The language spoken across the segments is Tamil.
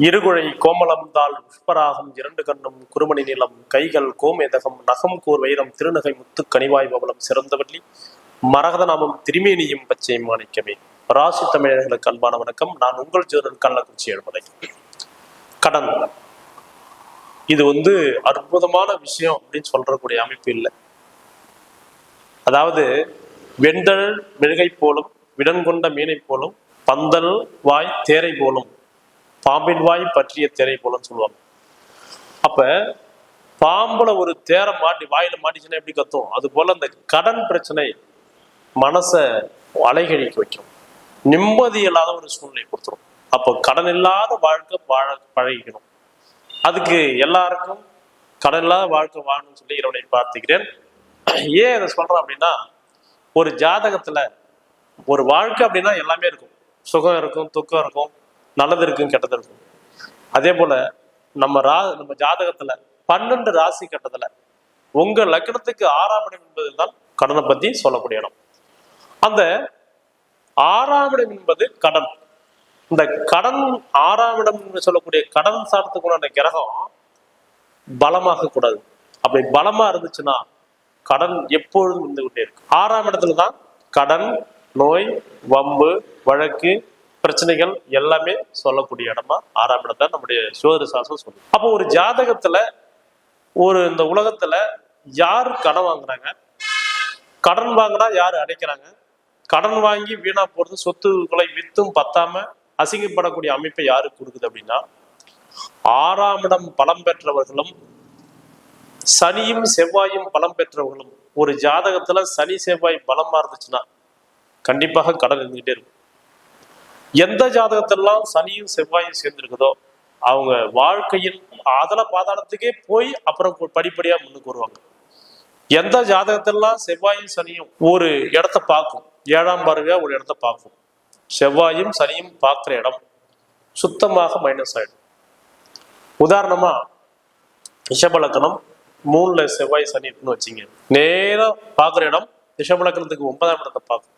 இருகுழை கோமலம் தாள் புஷ்பராகம் இரண்டு கண்ணும் குறுமணி நிலம் கைகள் கோமேதகம் நகம் கூர் வைரம் திருநகை முத்து கனிவாய் பவளம் சிறந்தவள்ளி மரகத நாமம் திருமேனியும் பச்சை மாணிக்கமே. ராசி தமிழர்களுக்கு அன்பான வணக்கம். நான் உங்கள் ஜோதன் கள்ளக்குறிச்சி எழுமலை. கடன். இது வந்து அற்புதமான விஷயம் அப்படின்னு சொல்றக்கூடிய அமைப்பு இல்லை. அதாவது வெண்டல் மெழுகை போலும் விடன் கொண்ட மீனை போலும் பந்தல் வாய் தேரை போலும் பாம்பின் வாய் பற்றிய தேரை போலன்னு சொல்லுவாங்க. அப்ப பாம்புல ஒரு தேரை மாட்டி வாயில மாட்டிச்சுன்னா எப்படி கத்தும்? அது போல அந்த கடன் பிரச்சனை மனசை அலைகழிக்க வைக்கும். நிம்மதி இல்லாத ஒரு சூழ்நிலை கொடுத்துரும். அப்போ கடன் இல்லாத வாழ்க்கை வாழ பழகிக்கணும். அதுக்கு எல்லாருக்கும் கடன் இல்லாத வாழ்க்கை வாழணும்னு சொல்லி இறைவனை பார்த்துக்கிறேன் ஏன் இதை சொல்றேன் அப்படின்னா ஒரு ஜாதகத்துல ஒரு வாழ்க்கை அப்படின்னா எல்லாமே இருக்கும். சுகம் இருக்கும் துக்கம் இருக்கும் நல்லது இருக்கும் கெட்டது இருக்கும். அதே போல நம்ம ரா நம்ம ஜாதகத்துல பன்னெண்டு ராசி கட்டத்துல உங்க லக்னத்துக்கு ஆறாம் இடம் என்பதுதான் கடனை பத்தி சொல்லக்கூடிய இடம். அந்த ஆறாம் இடம் என்பது கடன். இந்த கடன் ஆறாம் இடம் என்று சொல்லக்கூடிய கடன் சார்த்துக்குள்ள கிரகம் பலமாக கூடாது. அப்படி பலமா இருந்துச்சுன்னா கடன் எப்பொழுதும் இருந்து கொண்டே இருக்கு ஆறாம் இடத்துல தான் கடன் நோய் வம்பு வழக்கு பிரச்சனைகள் எல்லாமே சொல்லக்கூடிய இடமா ஆறாம் இடத்தை நம்முடைய சோதர சாசம் சொல்லுது. அப்போ ஒரு ஜாதகத்துல ஒரு இந்த உலகத்துல யார் கடன் வாங்குறாங்க? கடன் வாங்கினா யார் அடைக்கிறாங்க? கடன் வாங்கி வீணா போறது சொத்துக்களை வித்தும் பத்தாம அசிங்கப்படக்கூடிய அமைப்பை யாருக்கு கொடுக்குது அப்படின்னா ஆறாம் இடம் பலம் பெற்றவர்களும் சனியும் செவ்வாயும் பலம் பெற்றவர்களும். ஒரு ஜாதகத்துல சனி செவ்வாய் பலமா இருந்துச்சுன்னா கண்டிப்பாக கடன் இருந்துகிட்டே இருக்கும். எந்த ஜாதகத்தெல்லாம் சனியும் செவ்வாயும் சேர்ந்திருக்குதோ அவங்க வாழ்க்கையில் அதல பாதாளத்துக்கே போய் அப்புறம் படிப்படியா முன்னுக்கு வருவாங்க. எந்த ஜாதகத்தெல்லாம் செவ்வாயும் சனியும் ஒரு இடத்த பார்க்கும். ஏழாம் பார்வையா ஒரு இடத்த பார்க்கும். செவ்வாயும் சனியும் பார்க்குற இடம் சுத்தமாக மைனஸ் ஆயிடும். உதாரணமா ரிஷபலக்கணம் மூணுல செவ்வாய் சனி இருக்குன்னு வச்சுங்க. நேரம் பார்க்குற இடம் ரிஷபலக்கணத்துக்கு ஒன்பதாம் இடத்தை பார்க்கும்.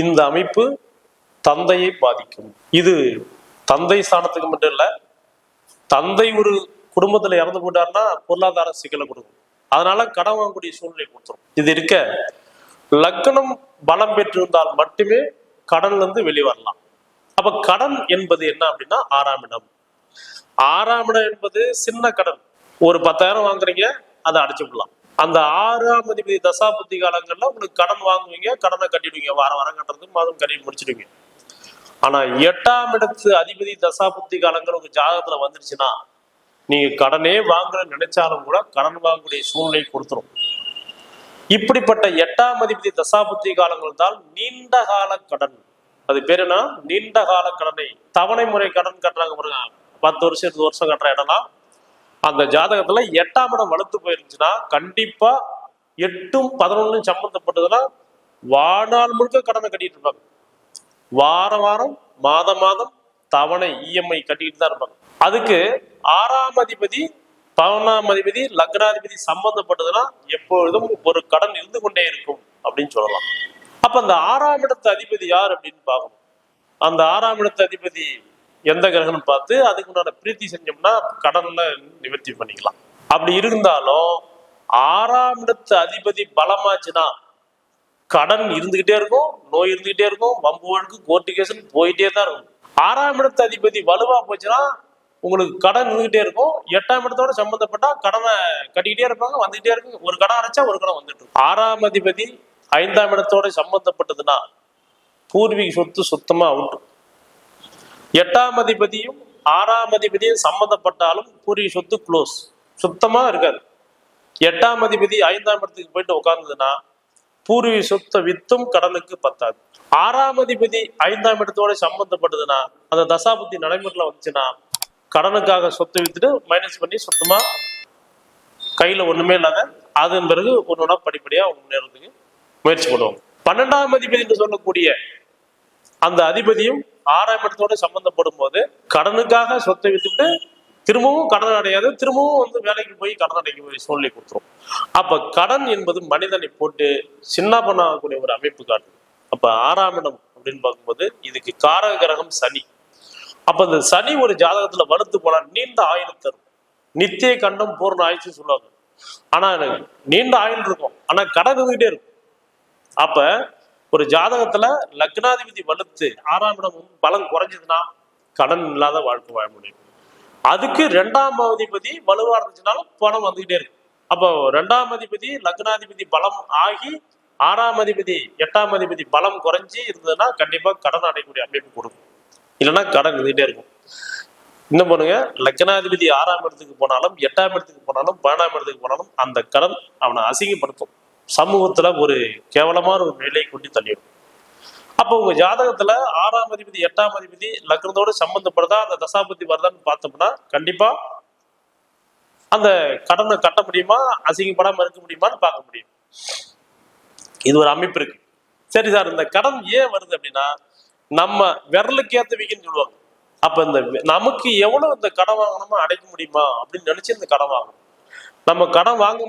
இந்த அமைப்பு தந்தையை பாதிக்கும். இது தந்தை ஸ்தானத்துக்கு மட்டும் இல்லை தந்தை ஒரு குடும்பத்துல இறந்து போட்டாருன்னா பொருளாதார சிக்கலை கொடுக்கும். அதனால கடன் வாங்கக்கூடிய சூழ்நிலை கொடுத்துரும். இது இருக்க லக்னம் பலம் பெற்றிருந்தால் மட்டுமே கடன்ல இருந்து வெளிவரலாம் அப்ப கடன் என்பது என்ன அப்படின்னா ஆறாம் இடம். ஆறாம் இடம் என்பது சின்ன கடன். ஒரு பத்தாயிரம் வாங்குறீங்க அதை அடைச்சு விடலாம். அந்த ஆறாம் அதிபதி தசாபுத்தி காலங்கள்ல உங்களுக்கு கடன் வாங்குவீங்க கடனை கட்டிடுவீங்க. வாரம் வாரம் கட்டுறது மாதம் கட்டி முடிச்சிடுவீங்க. ஆனா எட்டாம் இடத்து அதிபதி தசாபுத்தி காலங்கள் உங்க ஜாதகத்துல வந்துருச்சுன்னா நீங்க கடனே வாங்குற நினைச்சாலும் கூட கடன் வாங்கக்கூடிய சூழ்நிலை கொடுத்துரும். இப்படிப்பட்ட எட்டாம் அதிபதி தசாபுத்தி காலங்கள் தான் நீண்ட கால கடன். அது பேர் என்ன? நீண்ட கால கடனை. தவணை முறை கடன் கட்டுறாங்க பாருங்க. பத்து வருஷம் இருபது வருஷம் கட்டுற இடம்லாம். அந்த ஜாதகத்துல எட்டாம் இடம் வலுத்து போயிருந்துச்சுன்னா கண்டிப்பா எட்டும் பதினொன்னும் சம்பந்தப்பட்டதுன்னா வாழ்நாள் முழுக்க கடனை கட்டிட்டு இருப்பாங்க. வாரம் வாரம் மாதம் மாதம் தவணை இஎம்ஐ கட்டிக்கிட்டு தான் இருப்பாங்க. அதுக்கு ஆறாம் அதிபதி பதினொன்றாம் அதிபதி லக்னாதிபதி சம்பந்தப்பட்டதுன்னா எப்பொழுதும் ஒரு கடன் இருந்து கொண்டே இருக்கும் அப்படின்னு சொல்லலாம். அப்ப அந்த ஆறாம் இடத்து அதிபதி யார் அப்படின்னு பார்க்கணும். அந்த ஆறாம் இடத்து அதிபதி எந்த கிரகம்னு பார்த்து அதுக்கு உண்டான பிரீத்தி செஞ்சோம்னா கடன்ல நிவர்த்தி பண்ணிக்கலாம். அப்படி இருந்தாலும் ஆறாம் இடத்து அதிபதி பலமாச்சுன்னா கடன் இருந்துகிட்டே இருக்கும் நோய் இருந்துகிட்டே இருக்கும் வம்பு வழக்கு கோர்ட்டு கேஸ் போயிட்டே தான் இருக்கும். ஆறாம் இடத்து அதிபதி வலுவா போச்சுன்னா உங்களுக்கு கடன் இருந்துகிட்டே இருக்கும். எட்டாம் இடத்தோட சம்பந்தப்பட்டா கடனை கட்டிக்கிட்டே இருப்பாங்க வந்துகிட்டே இருக்கும். ஒரு கடன் அடைச்சா ஒரு கடன் வந்துட்டு இருக்கும். ஆறாம் அதிபதி ஐந்தாம் இடத்தோட சம்பந்தப்பட்டதுன்னா பூர்வீக சொத்து சுத்தமா அவுட்டு எட்டாம் அதிபதியும் ஆறாம் அதிபதியும் சம்மந்தப்பட்டாலும் பூர்வீக சொத்து க்ளோஸ் சுத்தமா இருக்காது. எட்டாம் அதிபதி ஐந்தாம் இடத்துக்கு போயிட்டு உட்கார்ந்ததுன்னா பூர்வீக சொத்தை வித்தும் கடனுக்கு பத்தாது. ஆறாம் அதிபதி ஐந்தாம் இடத்தோட சம்பந்தப்பட்டதுன்னா அந்த தசாபுத்தி நடைமுறையில் வந்துச்சுன்னா கடனுக்காக சொத்தை வித்துட்டு மைனஸ் பண்ணி சுத்தமா கையில ஒண்ணுமே இல்லாத அதன் பிறகு ஒன்னொன்னா படிப்படியா முன்னேறதுக்கு முயற்சி பண்ணுவாங்க பன்னெண்டாம் அதிபதி என்று சொல்லக்கூடிய அந்த அதிபதியும் ஆறாம் இடத்தோட சம்பந்தப்படும் போது கடனுக்காக சொத்தை வித்துட்டு திரும்பவும் கடன் அடையாது திரும்பவும் வந்து வேலைக்கு போய் கடன் அடைக்க சூழ்நிலை கொடுத்துரும். அப்ப கடன் என்பது மனிதனை போட்டு சின்ன பண்ணக்கூடிய ஒரு அமைப்பு காட்டுது. அப்ப ஆறாம் இடம் அப்படின்னு பார்க்கும்போது இதுக்கு காரக கிரகம் சனி. அப்ப இந்த சனி ஒரு ஜாதகத்துல வலுத்து போனா நீண்ட ஆயுள் தரும். நித்திய கண்டம் பூர்ண ஆயுச்சு சொல்லுவாங்க. ஆனா நீண்ட ஆயுள் இருக்கும். ஆனா கடன் இருந்துகிட்டே இருக்கும். அப்ப ஒரு ஜாதகத்துல லக்னாதிபதி வலுத்து ஆறாம் இடம் பலம் குறைஞ்சதுன்னா கடன் இல்லாத வாழ்க்கை வாழ முடியும். அதுக்கு ரெண்டாம் அதிபதி வலுவா இருந்துச்சுனாலும் பணம் வந்துகிட்டே இருக்கு. அப்போ ரெண்டாம் அதிபதி லக்னாதிபதி பலம் ஆகி ஆறாம் அதிபதி எட்டாம் அதிபதி பலம் குறைஞ்சி இருந்ததுன்னா கண்டிப்பா கடன் அடையக்கூடிய அமைப்பு கொடுக்கும். இல்லைன்னா கடன் இருந்துகிட்டே இருக்கும். இன்னும் பண்ணுங்க லக்னாதிபதி ஆறாம் இடத்துக்கு போனாலும் எட்டாம் இடத்துக்கு போனாலும் பதினாம் இடத்துக்கு போனாலும் அந்த கடன் அவனை அசிங்கப்படுத்தும். சமூகத்துல ஒரு கேவலமான ஒரு நிலையை கொண்டு தள்ளிவிடும். அப்போ உங்க ஜாதகத்துல ஆறாம் அதிபதி எட்டாம் அதிபதி லக்னத்தோடு சம்பந்தப்படுதா? அந்த தசாபதி வருதான்னு பார்த்தோம்னா கண்டிப்பா அந்த கடனை கட்ட முடியுமா? அசிங்கப்படாம இருக்க முடியுமான்னு பார்க்க முடியும். இது ஒரு அமைப்பு இருக்கு. சரி சார் இந்த கடன் ஏன் வருது அப்படின்னா நம்ம விரலுக்கு ஏத்த வீக்குன்னு சொல்லுவாங்க. அப்ப இந்த நமக்கு எவ்வளவு இந்த கடன் வாங்கணுமோ அடைக்க முடியுமா அப்படின்னு நினைச்சு இந்த கடன் வாங்கணும். நம்ம கடன் வாங்க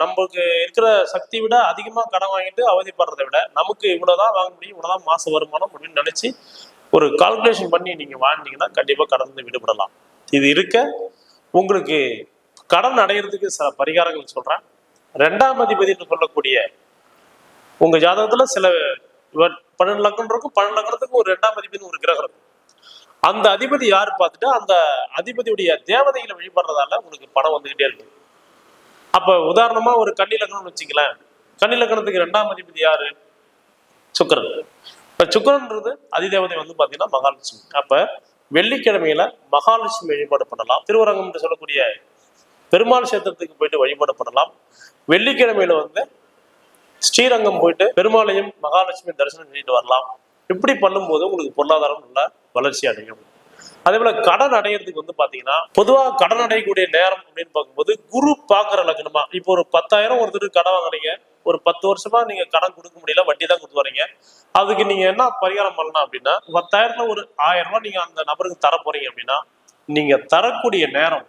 நமக்கு இருக்கிற சக்தி விட அதிகமா கடன் வாங்கிட்டு அவதிப்படுறதை விட நமக்கு இவ்வளவுதான் வாங்க முடியும் இவ்வளவுதான் மாச வருமானம் அப்படின்னு நினைச்சு ஒரு கால்குலேஷன் பண்ணி நீங்க வாங்கினீங்கன்னா கண்டிப்பா கடந்து விடுபடலாம். இது இருக்க உங்களுக்கு கடன் அடையிறதுக்கு சில பரிகாரங்கள் சொல்றேன். ரெண்டாம் அதிபதினு சொல்லக்கூடிய உங்க ஜாதகத்துல சில பன்னெண்டு லக்னம் இருக்கும் பன்னெண்டு லக்னத்துக்கு ஒரு ரெண்டாம் அதிபதினு ஒரு கிரகம் இருக்கும். அந்த அதிபதி யாரு பார்த்துட்டு அந்த அதிபதியுடைய தேவதைகளை வழிபடுறதால உங்களுக்கு பணம் வந்துகிட்டே இருக்கும். அப்ப உதாரணமா ஒரு கன்னிலக்கணம்னு வச்சுங்களேன். ரெண்டாம் அதிபதி யாரு? சுக்கரன். இப்ப சுக்கரன்றது அதிதேவதை வந்து பாத்தீங்கன்னா மகாலட்சுமி. அப்ப வெள்ளிக்கிழமையில மகாலட்சுமி வழிபாடு பண்ணலாம். திருவரங்கம் என்று சொல்லக்கூடிய பெருமாள் கஷேத்திரத்துக்கு போயிட்டு வழிபாடு பண்ணலாம். வெள்ளிக்கிழமையில வந்து ஸ்ரீரங்கம் போயிட்டு பெருமாளையும் மகாலட்சுமி தரிசனம் பண்ணிட்டு வரலாம். இப்படி பண்ணும்போது உங்களுக்கு பொருளாதாரம் நல்லா வளர்ச்சி அடையும். அதே போல கடன் அடையிறதுக்கு வந்து பாத்தீங்கன்னா பொதுவா கடன் அடையக்கூடிய நேரம் அப்படின்னு பார்க்கும்போது குரு பாக்குற லக்னமா? இப்போ ஒரு பத்தாயிரம் ஒருத்தருக்கு கடன் வாங்குறீங்க ஒரு பத்து வருஷமா நீங்க கடன் கொடுக்க முடியல வட்டி தான் கொடுத்து வரீங்க அதுக்கு நீங்க என்ன பரிகாரம் பண்ணலாம் அப்படின்னா பத்தாயிரத்துல ஒரு ஆயிரம் ரூபாய் நீங்க அந்த நபருக்கு தர போறீங்க அப்படின்னா நீங்க தரக்கூடிய நேரம்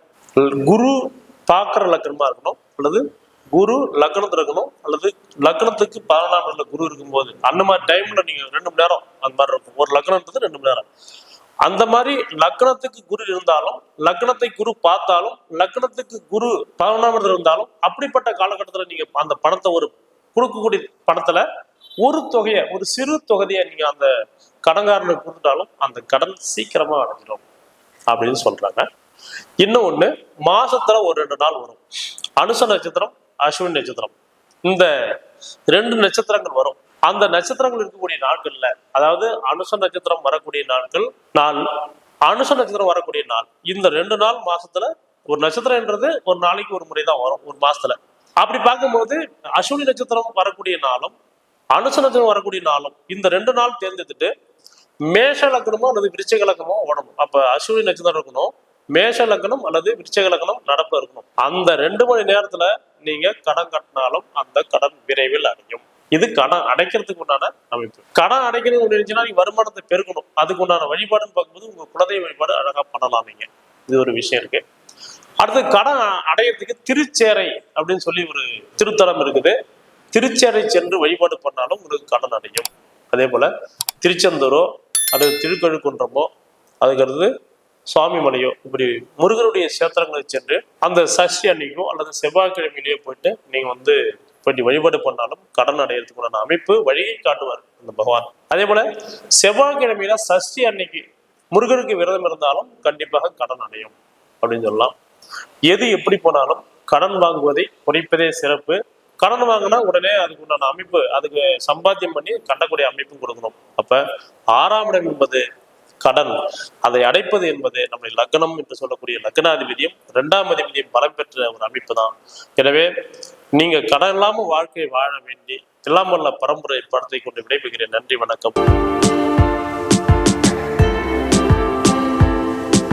குரு பாக்குற லக்னமா இருக்கணும் அல்லது குரு லக்னத்துல இருக்கணும் அல்லது லக்னத்துக்கு பதினொன்றாம் குரு இருக்கும்போது அந்த மாதிரி டைம்ல நீங்க ரெண்டு மணி நேரம் அந்த மாதிரி இருக்கும். ஒரு லக்னம்ன்றது ரெண்டு மணி நேரம். அந்த மாதிரி லக்னத்துக்கு குரு இருந்தாலும் லக்னத்தை குரு பார்த்தாலும் லக்னத்துக்கு குரு பதினொன்றாம் இருந்தாலும் அப்படிப்பட்ட காலகட்டத்துல நீங்க அந்த பணத்தை ஒரு கொடுக்கக்கூடிய பணத்துல ஒரு தொகையை ஒரு சிறு தொகையை நீங்க அந்த கடன்காரனுக்கு கொடுத்துட்டாலும் அந்த கடன் சீக்கிரமா அடைஞ்சிடும் அப்படின்னு சொல்றாங்க. இன்னும் ஒண்ணு மாசத்துல ஒரு ரெண்டு நாள் வரும். அனுச நட்சத்திரம் அஸ்வின் நட்சத்திரம். இந்த ரெண்டு நட்சத்திரங்கள் வரும். அந்த நட்சத்திரங்கள் இருக்கக்கூடிய நாட்கள்ல அதாவது அனுச நட்சத்திரம் வரக்கூடிய நாட்கள் நாள் அனுச நட்சத்திரம் வரக்கூடிய நாள் இந்த ரெண்டு நாள் மாசத்துல ஒரு நட்சத்திரம்ன்றது ஒரு நாளைக்கு ஒரு முறை தான் வரும் ஒரு மாசத்துல. அப்படி பார்க்கும்போது அஸ்வினி நட்சத்திரம் வரக்கூடிய நாளும் அனுச நட்சத்திரம் வரக்கூடிய நாளும் இந்த ரெண்டு நாள் தேர்ந்தெடுத்துட்டு மேஷ லக்னமோ அல்லது விருச்சிக லக்னமோ ஓடணும். அப்ப அஸ்வினி நட்சத்திரம் இருக்கணும் மேஷ லக்னம் அல்லது விருச்சிக லக்னம் நடப்பு இருக்கணும். அந்த ரெண்டு மணி நேரத்துல நீங்க கடன் கட்டினாலும் அந்த கடன் விரைவில் அடையும். இது கடன் அடைக்கிறதுக்கு உண்டான அமைப்பு. கடன் அடைக்கிறது இருந்துச்சுன்னா நீங்க வருமானத்தை பெருக்கணும். அதுக்கு உண்டான வழிபாடுன்னு பார்க்கும்போது உங்க குலதெய்வ வழிபாடு அழகா பண்ணலாம் நீங்க. இது ஒரு விஷயம் இருக்கு. அடுத்து கடன் அடையறதுக்கு திருச்சேரை அப்படின்னு சொல்லி ஒரு திருத்தலம் இருக்குது. திருச்சேரை சென்று வழிபாடு பண்ணாலும் உங்களுக்கு கடன் அடையும். அதே போல திருச்செந்தூரோ அல்லது திருக்கழுக்குன்றமோ அதுக்கடுத்து சுவாமி மலையோ இப்படி முருகனுடைய சேத்திரங்களை சென்று அந்த சஷ்டி அன்னைக்கோ அல்லது செவ்வாய்க்கிழமையிலேயோ போயிட்டு நீங்க வந்து போயிட்டு வழிபாடு பண்ணாலும் கடன் அடையிறதுக்குண்டான அமைப்பு வழியை காட்டுவார் அந்த பகவான். அதே போல செவ்வாய்க்கிழமையில சஷ்டி அன்னைக்கு முருகனுக்கு விரதம் இருந்தாலும் கண்டிப்பாக கடன் அடையும் அப்படின்னு சொல்லலாம். எது எப்படி போனாலும் கடன் வாங்குவதை குறைப்பதே சிறப்பு. கடன் வாங்கினா உடனே அதுக்கு உண்டான அமைப்பு அதுக்கு சம்பாத்தியம் பண்ணி கட்டக்கூடிய அமைப்பும் கொடுக்கணும். அப்ப ஆறாம் இடம் என்பது கடன் அதை அடைப்பது என்பது நம்முடைய லக்னம் என்று சொல்லக்கூடிய லக்னாதிபதியும் இரண்டாம் அதிபதியும் பலம் பெற்ற ஒரு அமைப்பு தான் எனவே நீங்க கடன் இல்லாம வாழ்க்கை வாழ வேண்டி எல்லாம் வல்ல பரம்பரை படத்தை கொண்டு விடைபெறுகிறேன். நன்றி வணக்கம்.